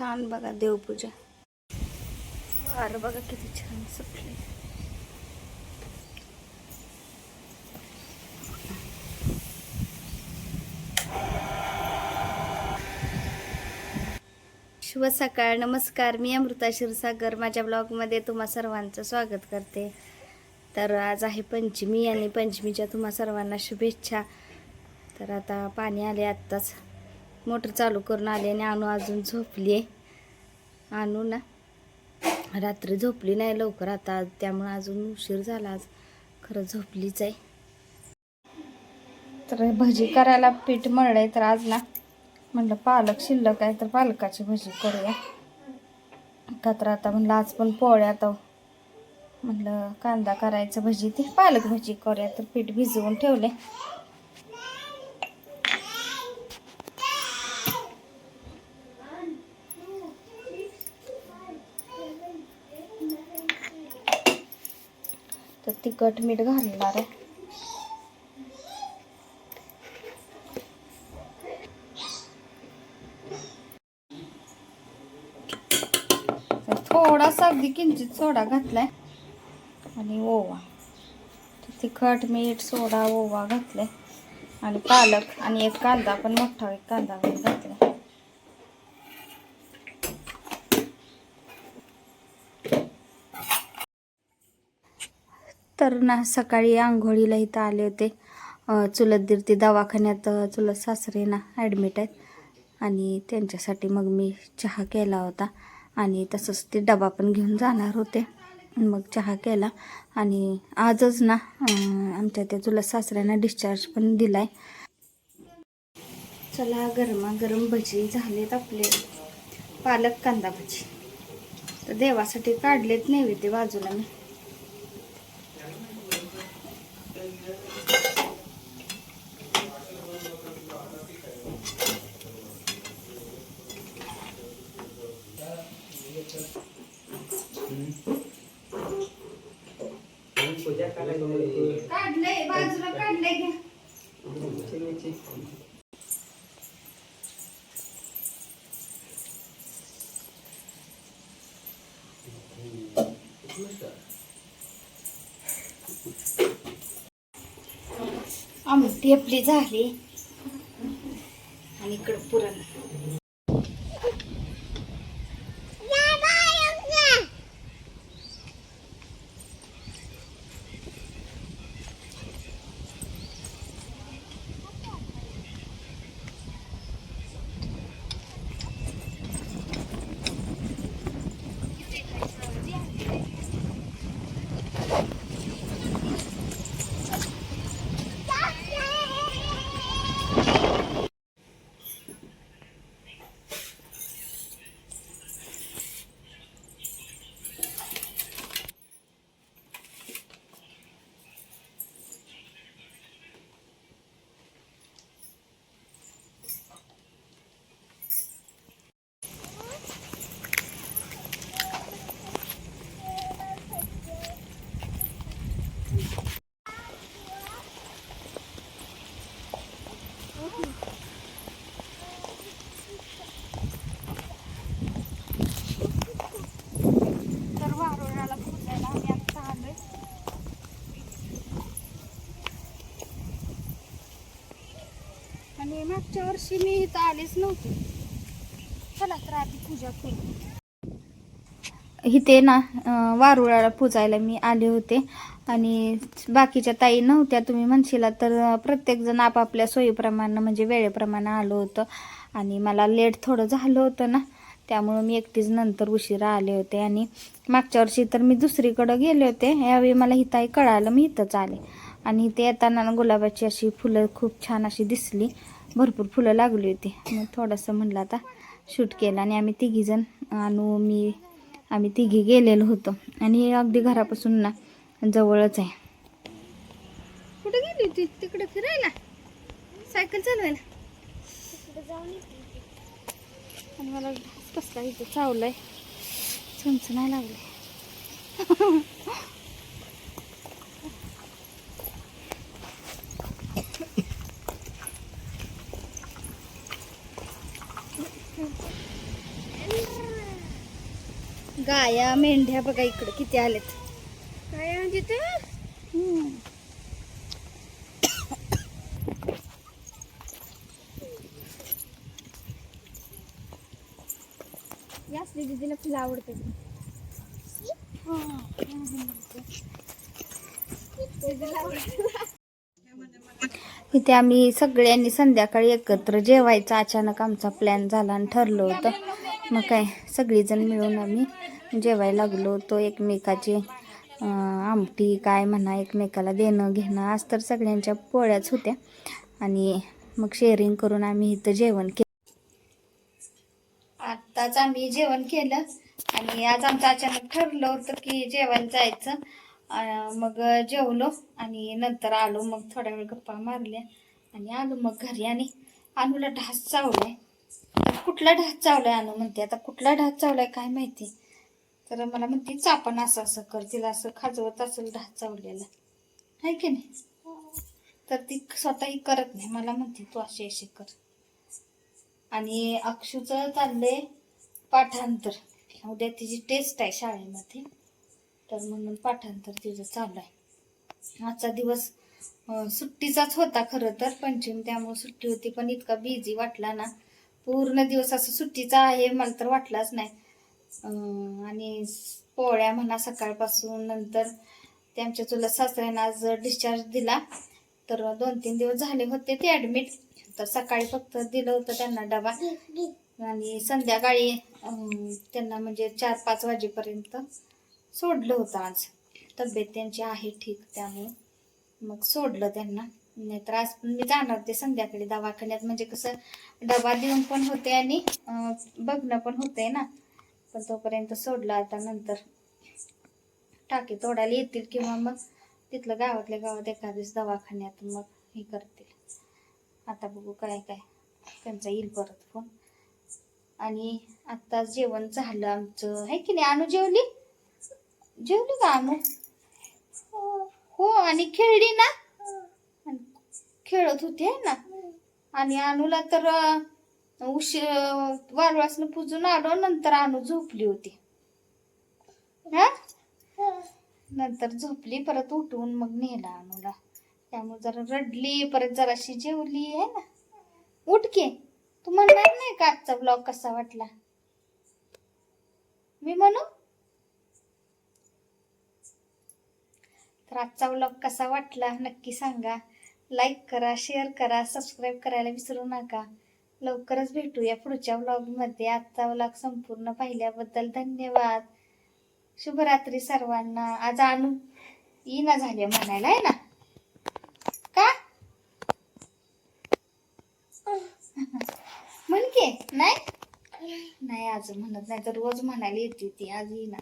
छान बघा देवपूजा. वार बघा किती छान सुटले शुभ सकाळ नमस्कार. मी अमृता क्षीरसागर. माझ्या ब्लॉगमध्ये तुम्हा सर्वांचं स्वागत करते. तर आज आहे पंचमी आणि पंचमीच्या तुम्हा सर्वांना शुभेच्छा. तर आता पाणी आले आत्ताच. मोटर चालू करून आले आणि आणू अजून झोपली आहे आणू ना. रात्री झोपली नाही लवकर आता त्यामुळं अजून उशीर झाला आज. खरं झोपलीच आहे. तर भजी करायला पीठ मळलंय तर आज ना म्हटलं पालक शिल्लक आहे तर पालकाची भजी करूया. का तर आता म्हणलं आज पण पोळ्या आता म्हटलं कांदा करायचं भजी ते पालक भजी करूया. तर पीठ भिजवून ठेवले तर तिखट मीठ घालणार आहे. थोडासा अगदी किंचित सोडा घातलाय. आणि ओवा. तिखट मीठ सोडा ओवा घातलाय. आणि पालक आणि एक कांदा पण मोठा एक कांदा घातला तर ना सकाळी आंघोळीला इथं आले होते. चुलत दीर्ती दवाखान्यात चुलत सासरे ना ॲडमिट आहेत. आणि त्यांच्यासाठी मग मी चहा केला होता. आणि तसंच ते डबा पण घेऊन जाणार होते. मग चहा केला. आणि आजच ना आमच्या त्या चुलत सासऱ्यांना डिस्चार्ज पण दिलाय. चला गरमागरम भजी झालेत आपले. पालक कांदा भजी. तर देवासाठी काढलेत नैवेद्य बाजूला मी. काढलंय बाजूला काढलंय घ्या आमटी आपली झाली. आणि इकडं पुरण. आणि मागच्या वर्षी मी इथं आलेच नव्हते. चला तर आधी पूजा करू. इथे ना वारुळाला पूजायला मी आले होते. आणि बाकीच्या ताई नव्हत्या तुम्ही म्हणशीला तर प्रत्येकजण आपापल्या सोयीप्रमाणे म्हणजे वेळेप्रमाणे आलो होतं. आणि मला लेट थोडं झालं होतं ना त्यामुळं मी एकटीच नंतर उशिरा आले होते. आणि मागच्या वर्षी तर मी दुसरीकडं गेले होते. यावेळी मला हिताही कळालं मी इथंच आले. आणि इथे येताना गुलाबाची अशी फुलं खूप छान अशी दिसली. भरपूर फुलं लागली होती. मग थोडंसं म्हणलं आता शूट केलं आणि आम्ही तिघीजण आणू मी आम्ही तिघी गेलेलो होतो. आणि अगदी घरापासून ना जवळच आहे. कुठे गेली होती? तिकडे फिरायला? सायकल चालवायला? आणि मला कसला इथे चावलाय? चमच नाही लागले. गाया मेंढ्या बघा इकडे किती आलेत. काय म्हणजे ते. याच दीदीला फुलं आवडते इथे आम्ही सगळ्यांनी संध्याकाळी एकत्र जेवायचा. अचानक आमचा प्लॅन झाला आणि ठरलं होतं. मग काय सगळीजण मिळून आम्ही जेवायला लागलो. तो एकमेकाची आमटी काय म्हणा एकमेकाला देणं घेणं आज तर सगळ्यांच्या पोळ्याच होत्या. आणि मग शेअरिंग करून आम्ही इथं जेवण केलं आत्ताच आम्ही जेवण केलं. आणि आज आमचं अचानक ठरलं होतं की जेवण जायचं. मग जेवलो आणि नंतर आलो. मग थोड्या वेळ गप्पा मारल्या आणि आलो मग घरी. आणि अनुला ढास चावलाय. कुठला ढास चावलाय अनु म्हणते. आता कुठला ढास चावलाय काय माहिती. तर मला म्हणते चापण असं असं कर तिला असं खाजवत असेल ढास चावलेला. आहे की नाही? तर ती स्वतःही करत नाही. मला म्हणते तू अशी अशी कर. आणि अक्षूचं चाललंय पाठांतर. उद्या तिची टेस्ट आहे शाळेमध्ये. तर म्हणून पाठांतर तिचं चालू आहे. आजचा दिवस सुट्टीचाच होता खरं तर. पंचमी त्यामुळे सुट्टी होती पण इतका बिझी वाटला ना. पूर्ण दिवस असं सुट्टीचा आहे मला तर वाटलाच नाही. आणि पोळ्या म्हणा सकाळपासून नंतर ते आमच्या चुलत सासऱ्यानं आज डिस्चार्ज दिला. तर दोन तीन दिवस झाले होते ते ॲडमिट तर सकाळी फक्त दिलं होतं त्यांना डबा. आणि संध्याकाळी त्यांना म्हणजे चार पाच वाजेपर्यंत सोडलं होतं आज. तब्येत त्यांची आहे ठीक त्यामुळे मग सोडलं त्यांना. नाहीतर आज पण मी जाणार ते संध्याकाळी दवाखान्यात. म्हणजे कसं डबा देऊन पण होते आणि बघणं पण होते ना. पण तोपर्यंत सोडलं आता नंतर. टाके तोडायला येतील किंवा मग तिथलं गावातल्या गावात एखाद्याच दवाखान्यात मग हे करतील. आता बघू काय काय त्यांचा येईल परत फोन. आणि आता जेवण झालं आमचं. आहे की नाही? अनु जेवली? जेवली का अनु? हो आणि खेळली ना? आणि खेळत होती आहे ना? आणि अनुला तर उशीर वारवासनं पुजून आलो नंतर अनु झोपली होती. हा? नंतर झोपली परत उठवून मग नेला अनुला त्यामुळे जरा रडली परत जराशी जेवली आहे ना? उठ की. तू म्हणणार नाही का आजचा ब्लॉग कसा वाटला? मी म्हणू? तर आजचा ब्लॉग कसा वाटला? नक्की सांगा. लाईक करा शेअर करा सबस्क्राईब करायला विसरू नका. लवकरच भेटूया पुढच्या व्लॉगमध्ये आजचा व्लॉग संपूर्ण पाहिल्याबद्दल धन्यवाद. शुभरात्री सर्वांना. आज आणू येईना झाले म्हणायला आहे ना? का? म्हण की नाही. नाही आज म्हणत नाही तर रोज म्हणायला येते ती. आज येईना.